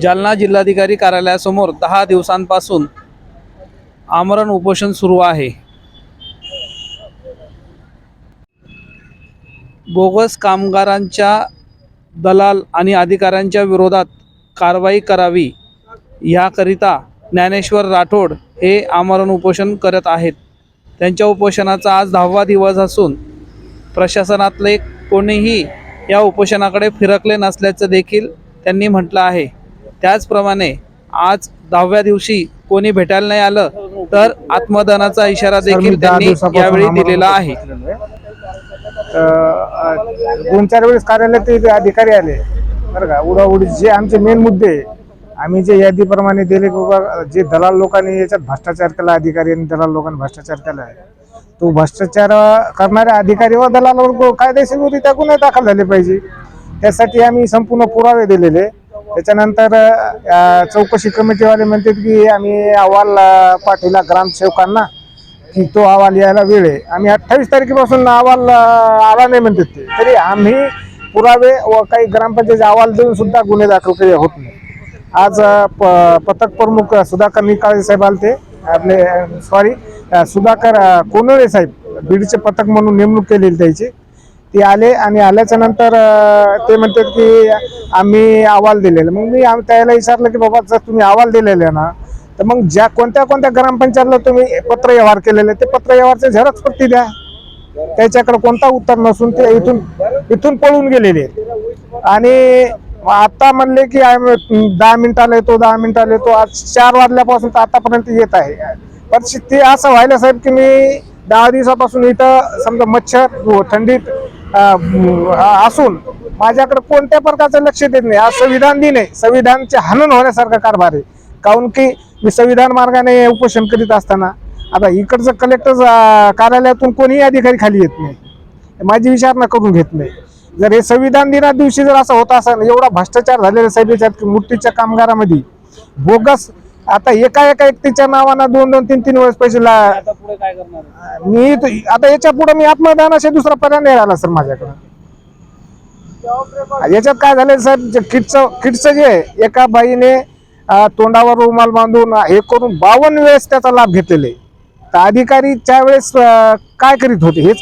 जालना जिल्हाधिकारी कार्यालयासमोर दहा दिवसांपासून आमरण उपोषण सुरू आहे. बोगस कामगारांच्या दलाल आणि अधिकाऱ्यांच्या विरोधात कारवाई करावी याकरिता ज्ञानेश्वर राठोड हे आमरण उपोषण करत आहेत. त्यांच्या उपोषणाचा आज दहावा दिवस असून प्रशासनातले कोणीही या उपोषणाकडे फिरकले नसल्याचं देखील त्यांनी म्हटलं आहे. त्याचप्रमाणे आज दहाव्या दिवशी कोणी भेटायला नाही आलं तर आत्मदानाचा इशारा देखील त्यांनी यावेळी दिलेला आहे. दोन चार वेळेस कार्यालयात ते अधिकारी आले. बरं का उडाउडी जे आमचे मेन मुद्दे आम्ही जे यादीप्रमाणे दिले बाबा जे दलाल लोकांनी याच्यात भ्रष्टाचार केला अधिकारी आणि दलाल लोकांनी भ्रष्टाचार केला आहे तो भ्रष्टाचार करणाऱ्या अधिकारी व दलालावर कायदेशीररित्या गुन्हे दाखल झाले पाहिजे. त्यासाठी आम्ही संपूर्ण पुरावे दिलेले. त्याच्यानंतर चौकशी कमिटीवाले म्हणतात की आम्ही अहवाल अ, पाठवला ग्रामसेवकांना की तो अहवाल यायला वेळ आहे. आम्ही अठ्ठावीस तारखेपासून अहवाल आला नाही म्हणतात ते. तरी आम्ही पुरावे व काही ग्रामपंचायत अहवाल देऊन सुद्धा गुन्हे दाखल केले होत नाही. आज प पथक प्रमुख सुधाकर निकाळे साहेब आलते. आपले सॉरी सुधाकर कोनळे साहेब बीडचे पथक म्हणून नेमणूक केलेली त्याची. ते आले आणि आल्याच्यानंतर ते म्हणतात की आम्ही अहवाल दिलेला. मग मी त्याला विचारलं की बाबा जर तुम्ही अहवाल दिलेले आहे ना तर मग ज्या कोणत्या कोणत्या ग्रामपंचायतला तुम्ही पत्र व्यवहार केलेले ते पत्र व्यवहारचे झेरॉक्स पट्टी द्या. त्याच्याकडे कोणता उत्तर नसून ते इथून इथून पळून गेलेले आहेत. आणि आता म्हणले की आम्ही दहा मिनिटाला येतो दहा मिनिटाला येतो आज चार वाजल्यापासून तर आतापर्यंत येत आहे. पण ते असं व्हायला साहेब की मी दहा दिवसापासून इथं समजा मच्छर हो, थंडीत असून माझ्याकडे कोणत्या प्रकारचं लक्ष देत नाही. आज संविधान दिन आहे संविधानचे हनन होण्यासारखा कारभार आहे. काऊन की मी संविधान मार्गाने उपोषण करीत असताना आता इकडचं कलेक्टर कार्यालयातून कोणीही अधिकारी खाली येत नाही. माझी विचारणा करून घेत नाही. जर हे संविधान दिना दिवशी जर असं होत असेल एवढा भ्रष्टाचार झालेला साहेब मूर्तीच्या कामगारामध्ये बोगस आता एका एका व्यक्तीच्या नावानं दोन दोन तीन तीन वेळेस पैसे ला आता पुढे काय करणार? मी त- आता याच्यापुढे मी आत्मदानाशी दुसरा पर्याय नाही राहिला सर माझ्याकडे. याच्यात काय झालं साहेब जे किटचं किटचं जे आहे, एका बाईने अं, तोंडावर रुमाल बांधून हे करून बावन्न वेळेस त्याचा लाभ घेतलेले. तर अधिकारी त्यावेळेस अं, काय करीत होते हेच